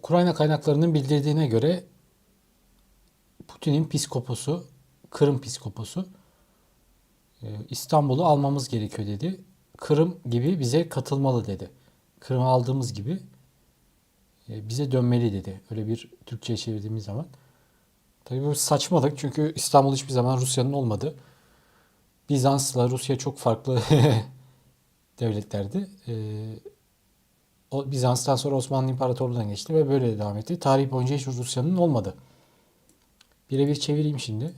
Ukrayna kaynaklarının bildirdiğine göre Putin'in piskoposu, Kırım piskoposu e, İstanbul'u almamız gerekiyor dedi. Kırım gibi bize katılmalı dedi. Kırım'ı aldığımız gibi e, bize dönmeli dedi. Öyle bir Türkçe'ye çevirdiğimiz zaman. Tabii bu saçmalık çünkü İstanbul hiçbir zaman Rusya'nın olmadı. Bizans'la Rusya çok farklı devletlerdi. E, o Bizans'tan sonra Osmanlı İmparatorluğu'na geçti ve böyle devam etti. Tarih boyunca hiç Rusya'nın olmadı. Birebir çevireyim şimdi.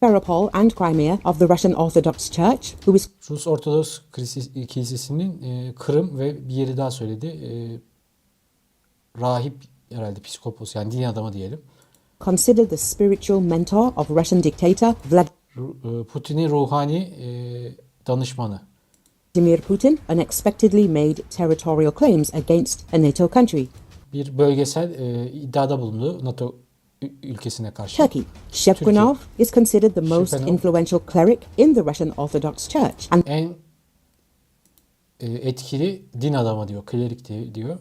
Ferapol and Crimea of the Russian Orthodox Church, who is Rus Ortodoks Kilise- Kilisesi'nin e, Kırım ve bir yeri daha söyledi. E, rahip herhalde piskopos yani din adamı diyelim. considered the spiritual mentor of Russian dictator Vladimir e, Putin'in ruhani e, danışmanı. Putin unexpectedly made territorial claims against a NATO country, Bir bölgesel e, iddiada bulundu NATO ülkesine karşı. Turkey. Shevkunov is considered the most Shevkunov. influential cleric in the Russian Orthodox Church and En e, etkili din adamı diyor, klerik diye- diyor.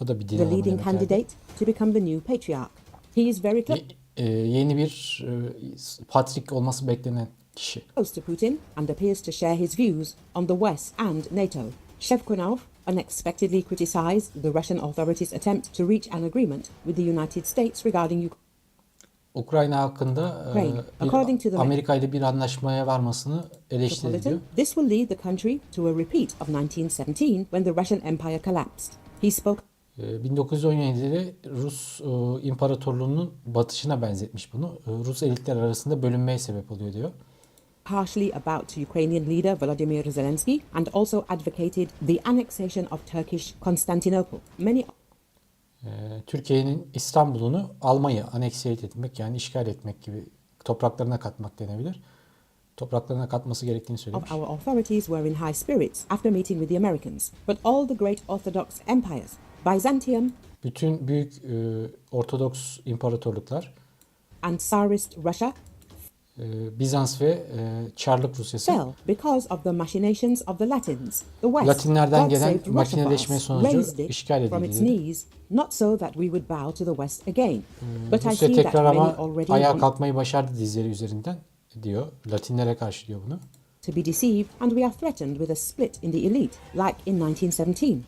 O da bir din the adamı leading demek herhalde. candidate to become the new patriarch. He is very close e, yeni bir e, patrik olması beklenen kişi. to Putin and appears to share his views on the West and NATO. Shevkunov unexpectedly criticized the Russian authorities' attempt to reach an agreement with the United States regarding Ukraine. Ukrayna hakkında e, Amerika ile bir anlaşmaya varmasını. Metropolitan, this will lead the country to a repeat of 1917 when the Russian Empire collapsed. He spoke E, 1917'de Rus e, İmparatorluğu'nun batışına benzetmiş bunu. E, Rus elitler arasında bölünmeye sebep oluyor diyor. Harshly about Ukrainian leader Volodymyr Zelensky and also advocated the annexation of Turkish Constantinople. Many E, Türkiye'nin İstanbul'unu almayı, anekse etmek yani işgal etmek gibi topraklarına katmak denebilir. Topraklarına katması gerektiğini söylemiş. of our authorities were in high spirits after meeting with the Americans, but all the great Orthodox empires, Byzantium Bütün büyük e, Ortodoks imparatorluklar, and Tsarist Russia, Bizans ve e, Çarlık Rusyası fell because of the machinations of the Latins. The West, Latinlerden gelen makineleşme sonucu işgal edildi. knees, not so that we would bow to the West again. But I Rusya tekrar ama ayağa kalkmayı başardı dizleri üzerinden diyor. Latinlere karşı diyor bunu. to be deceived, and we are threatened with a split in the elite, like in 1917.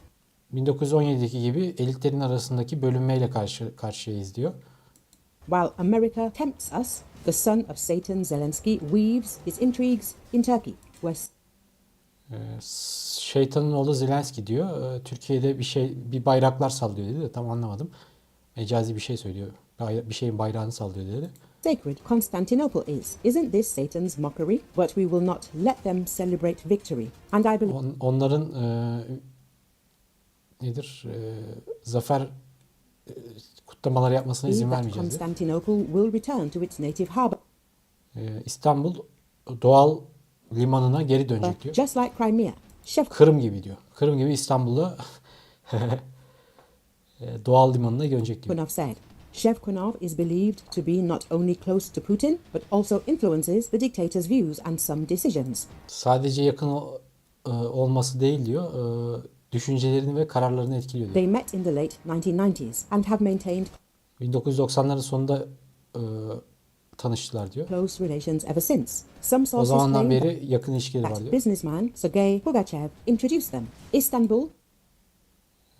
1917'deki gibi elitlerin arasındaki bölünmeyle karşı karşıyayız diyor. While America tempts us, the son of Satan Zelensky weaves his intrigues in Turkey, where Ee, şeytanın oğlu Zelenski diyor. Ee, Türkiye'de bir şey bir bayraklar sallıyor dedi de tam anlamadım. Mecazi bir şey söylüyor. Bir şeyin bayrağını sallıyor dedi. sacred Constantinople is. Isn't this Satan's mockery? But we will not let them celebrate victory. And I believe On- onların e, nedir? E, zafer e, kutlamaları yapmasına izin vermeyeceğiz. Ee, İstanbul doğal limanına geri dönecek diyor. Just like Crimea, Kırım gibi diyor. Kırım gibi İstanbul'a e, doğal limanına dönecek diyor. Shevkunov is believed to be not only close to Putin, but also influences the dictator's views and some decisions. Sadece yakın e, olması değil diyor. Düşüncelerini ve kararlarını etkiliyor diyor. They met in the late 1990s and have maintained 1990'ların sonunda e, tanıştılar diyor. close relations ever since. Some O sources zamandan claim beri yakın ilişkileri var that diyor. businessman Sergei Pugachev introduced them. Istanbul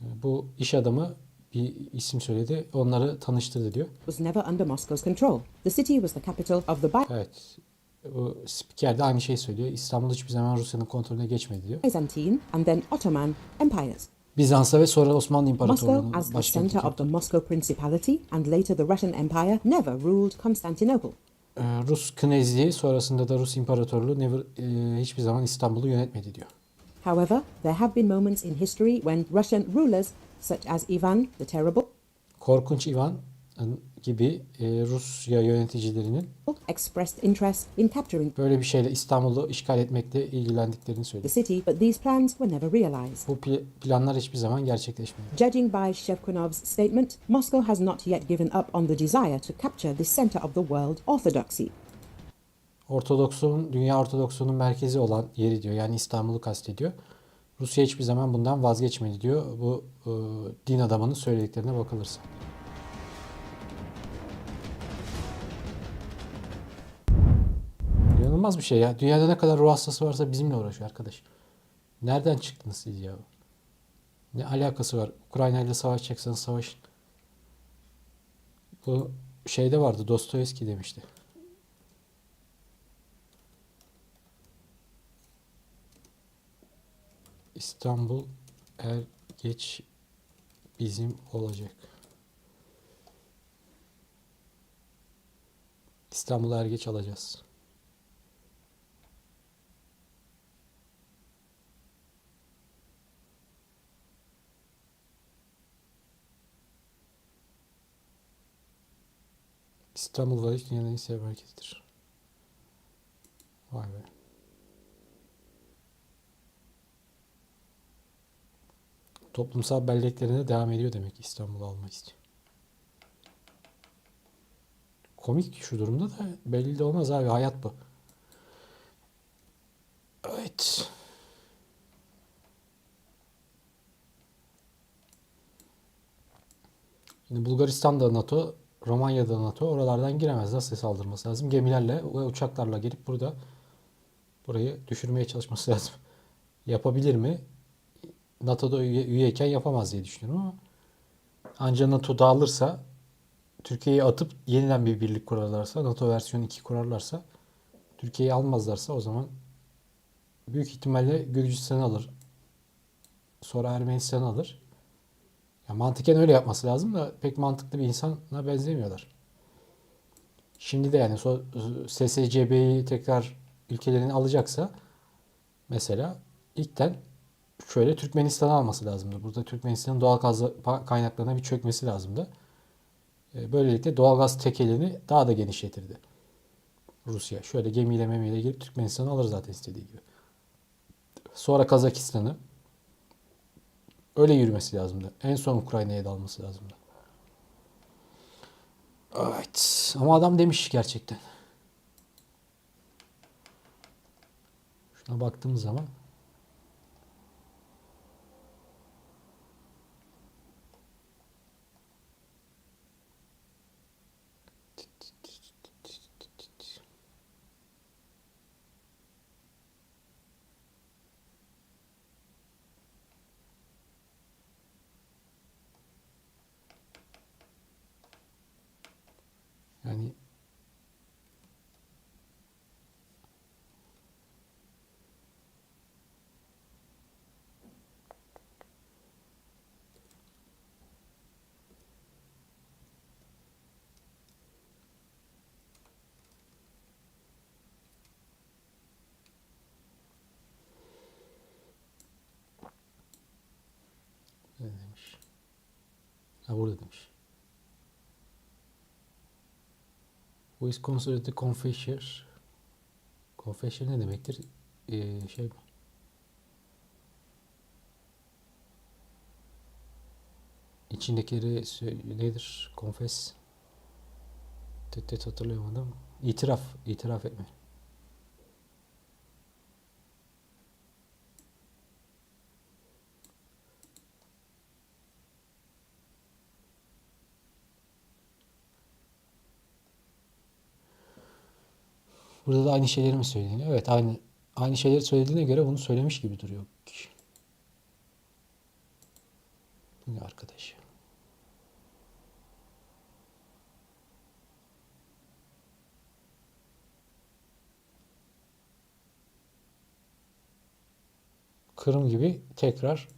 Bu iş adamı bir isim söyledi. Onları tanıştırdı diyor. was never under Moscow's control. The city was the capital of the Evet. Bu spiker de aynı şeyi söylüyor. İstanbul hiçbir zaman Rusya'nın kontrolüne geçmedi diyor. Byzantine and then Ottoman empires. Bizans'a ve sonra Osmanlı Moscow, İmparatorluğu'nun as the başkenti. center of the Moscow Principality and later the Russian Empire, never ruled Constantinople. Ee, Rus Knezliği sonrasında da Rus İmparatorluğu never, e, hiçbir zaman İstanbul'u yönetmedi diyor. However, there have been moments in history when Russian rulers, such as Ivan the Terrible, Korkunç Ivan gibi e, Rusya yöneticilerinin expressed interest in capturing böyle bir şeyle İstanbul'u işgal etmekle ilgilendiklerini the söyledi. city, but these plans were never realized. Bu pl- planlar hiçbir zaman gerçekleşmedi. Judging by Shevkunov's statement, Moscow has not yet given up on the desire to capture this center of the world orthodoxy. Ortodoksluğun, dünya Ortodoksluğunun merkezi olan yeri diyor. Yani İstanbul'u kastediyor. Rusya hiçbir zaman bundan vazgeçmedi diyor bu e, din adamının söylediklerine bakılırsa. İnanılmaz bir şey ya. Dünyada ne kadar ruh hastası varsa bizimle uğraşıyor arkadaş. Nereden çıktınız siz ya? Ne alakası var? Ukrayna ile savaşacaksanız savaşın. Bu şeyde vardı. Dostoyevski demişti. İstanbul er geç bizim olacak. İstanbul'u er geç alacağız. İstanbul Valiz dünyanın en iyisi merkezidir. Vay be. Toplumsal belleklerine devam ediyor demek ki İstanbul'u almak istiyor. Komik şu durumda da belli de olmaz abi hayat bu. Evet. Şimdi Bulgaristan'da NATO, Romanya'da NATO oralardan giremez. Nasıl saldırması lazım? Gemilerle ve uçaklarla gelip burada burayı düşürmeye çalışması lazım. Yapabilir mi? NATO'da üye, üyeyken yapamaz diye düşünüyorum ama ancak NATO dağılırsa Türkiye'yi atıp yeniden bir birlik kurarlarsa NATO versiyon 2 kurarlarsa Türkiye'yi almazlarsa o zaman büyük ihtimalle Gürcistan alır. Sonra Ermenistan alır. Ya mantıken öyle yapması lazım da pek mantıklı bir insana benzemiyorlar. Şimdi de yani SSCB'yi tekrar ülkelerini alacaksa mesela ilkten şöyle Türkmenistan'ı alması lazımdı. Burada Türkmenistan'ın doğal gaz kaynaklarına bir çökmesi lazımdı. E, Böylelikle doğalgaz tekelini daha da genişletirdi. Rusya. Şöyle gemiyle memiyle girip Türkmenistan'ı alır zaten istediği gibi. Sonra Kazakistan'ı öyle yürümesi lazımdı. En son Ukrayna'ya dalması lazımdı. Evet. Ama adam demiş gerçekten. Şuna baktığımız zaman yani ne demiş? Ha burada demiş. Who is considered the confessor? Confessor ne demektir? Ee, şey mi? İçindekileri nedir? Confess. Tet hatırlayamadım. İtiraf. itiraf etme. Burada da aynı şeyleri mi söyleniyor? Evet aynı aynı şeyleri söylediğine göre bunu söylemiş gibi duruyor. Bu ne arkadaş? Kırım gibi tekrar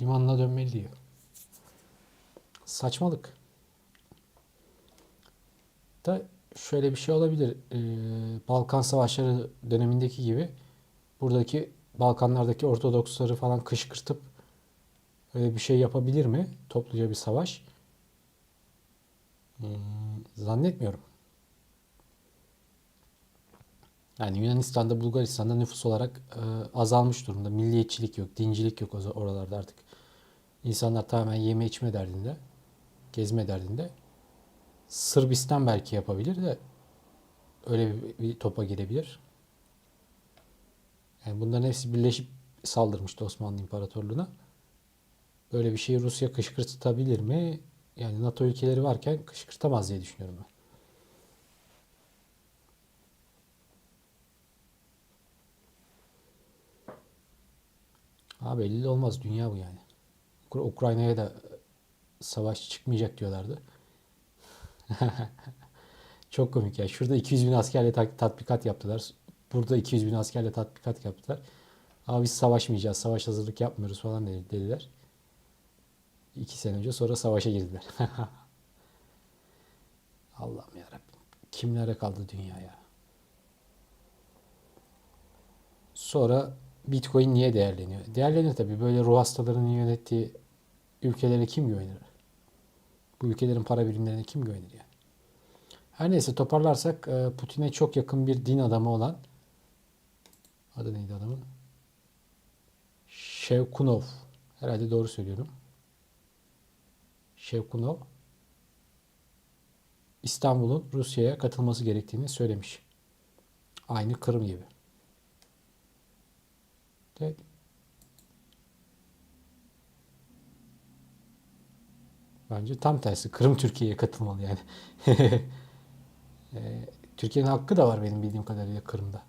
limanına dönmeli diyor. Saçmalık. Da şöyle bir şey olabilir. Ee, Balkan Savaşları dönemindeki gibi buradaki Balkanlardaki Ortodoksları falan kışkırtıp öyle bir şey yapabilir mi? Topluca bir savaş. Hmm, zannetmiyorum. Yani Yunanistan'da, Bulgaristan'da nüfus olarak e, azalmış durumda. Milliyetçilik yok, dincilik yok oralarda artık. İnsanlar tamamen yeme içme derdinde, gezme derdinde. Sırbistan belki yapabilir de öyle bir, bir topa girebilir. Yani bunların hepsi birleşip saldırmıştı Osmanlı İmparatorluğu'na. Böyle bir şeyi Rusya kışkırtabilir mi? Yani NATO ülkeleri varken kışkırtamaz diye düşünüyorum ben. Abi belli olmaz. Dünya bu yani. Ukra- Ukrayna'ya da savaş çıkmayacak diyorlardı. Çok komik ya. Şurada 200 bin askerle ta- tatbikat yaptılar. Burada 200 bin askerle tatbikat yaptılar. Ama biz savaşmayacağız, savaş hazırlık yapmıyoruz falan dedi- dediler. İki sene önce sonra savaşa girdiler. Allah'ım yarabbim. Kimlere kaldı dünya ya? Sonra Bitcoin niye değerleniyor? Değerleniyor tabii. Böyle ruh hastalarının yönettiği ülkelere kim güvenir? Bu ülkelerin para birimlerine kim güvenir yani? Her neyse toparlarsak e, Putin'e çok yakın bir din adamı olan adı neydi adamın? Shevkunov. Herhalde doğru söylüyorum. Shevkunov İstanbul'un Rusya'ya katılması gerektiğini söylemiş. Aynı Kırım gibi. De, Bence tam tersi. Kırım Türkiye'ye katılmalı yani. Eee, Türkiye'nin hakkı da var benim bildiğim kadarıyla Kırım'da.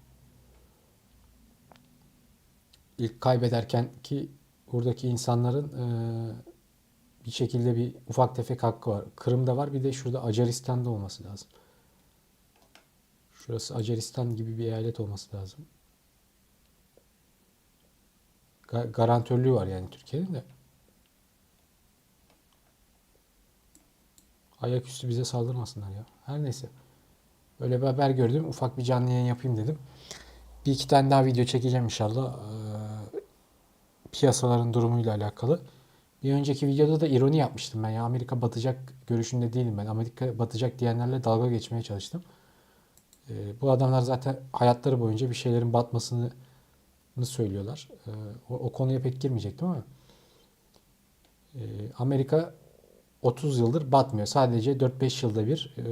İlk kaybederken ki buradaki insanların eee, bir şekilde bir ufak tefek hakkı var. Kırım'da var bir de şurada Acaristan'da olması lazım. Şurası Acaristan gibi bir eyalet olması lazım. Ga- garantörlüğü var yani Türkiye'nin de. Ayaküstü bize saldırmasınlar ya. Her neyse. Böyle bir haber gördüm. Ufak bir canlı yayın yapayım dedim. Bir iki tane daha video çekeceğim inşallah. Ee, piyasaların durumuyla alakalı. Bir önceki videoda da ironi yapmıştım ben ya. Amerika batacak görüşünde değilim ben. Amerika batacak diyenlerle dalga geçmeye çalıştım. Ee, bu adamlar zaten hayatları boyunca bir şeylerin batmasını söylüyorlar. Ee, o, o konuya pek girmeyecektim ama e, Amerika 30 yıldır batmıyor. Sadece 4-5 yılda bir e,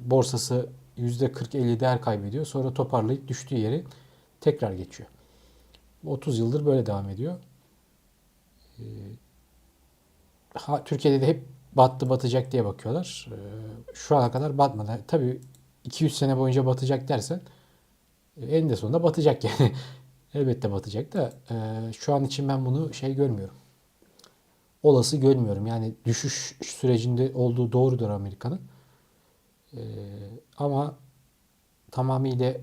borsası %40-50 değer kaybediyor. Sonra toparlayıp düştüğü yeri tekrar geçiyor. 30 yıldır böyle devam ediyor. E, ha, Türkiye'de de hep battı batacak diye bakıyorlar. E, şu ana kadar batmadı. Tabii 200 sene boyunca batacak dersen e, eninde sonunda batacak yani. Elbette batacak da e, şu an için ben bunu şey görmüyorum olası görmüyorum. Yani düşüş sürecinde olduğu doğrudur Amerika'nın. Ee, ama tamamıyla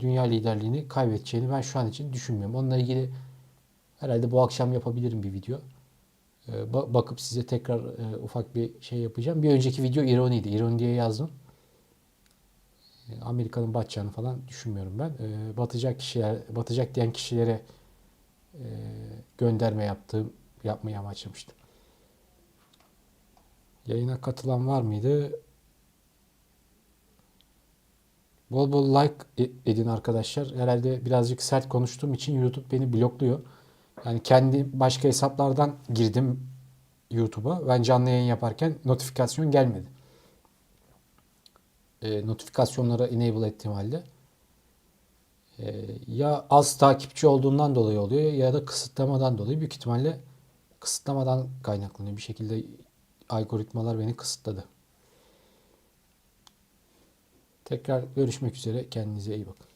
dünya liderliğini kaybedeceğini ben şu an için düşünmüyorum. Onunla ilgili herhalde bu akşam yapabilirim bir video. Ee, ba- bakıp size tekrar e, ufak bir şey yapacağım. Bir önceki video ironiydi. İroni diye yazdım. Ee, Amerika'nın batacağını falan düşünmüyorum ben. Ee, batacak kişiler, batacak diyen kişilere e, gönderme yaptığım yapmayı amaçlamıştım. Yayına katılan var mıydı? Bol bol like e- edin arkadaşlar. Herhalde birazcık sert konuştuğum için YouTube beni blokluyor. Yani kendi başka hesaplardan girdim YouTube'a. Ben canlı yayın yaparken notifikasyon gelmedi. E, notifikasyonlara enable ettiğim halde. E, ya az takipçi olduğundan dolayı oluyor ya da kısıtlamadan dolayı büyük ihtimalle kısıtlamadan kaynaklanıyor. Bir şekilde algoritmalar beni kısıtladı. Tekrar görüşmek üzere. Kendinize iyi bakın.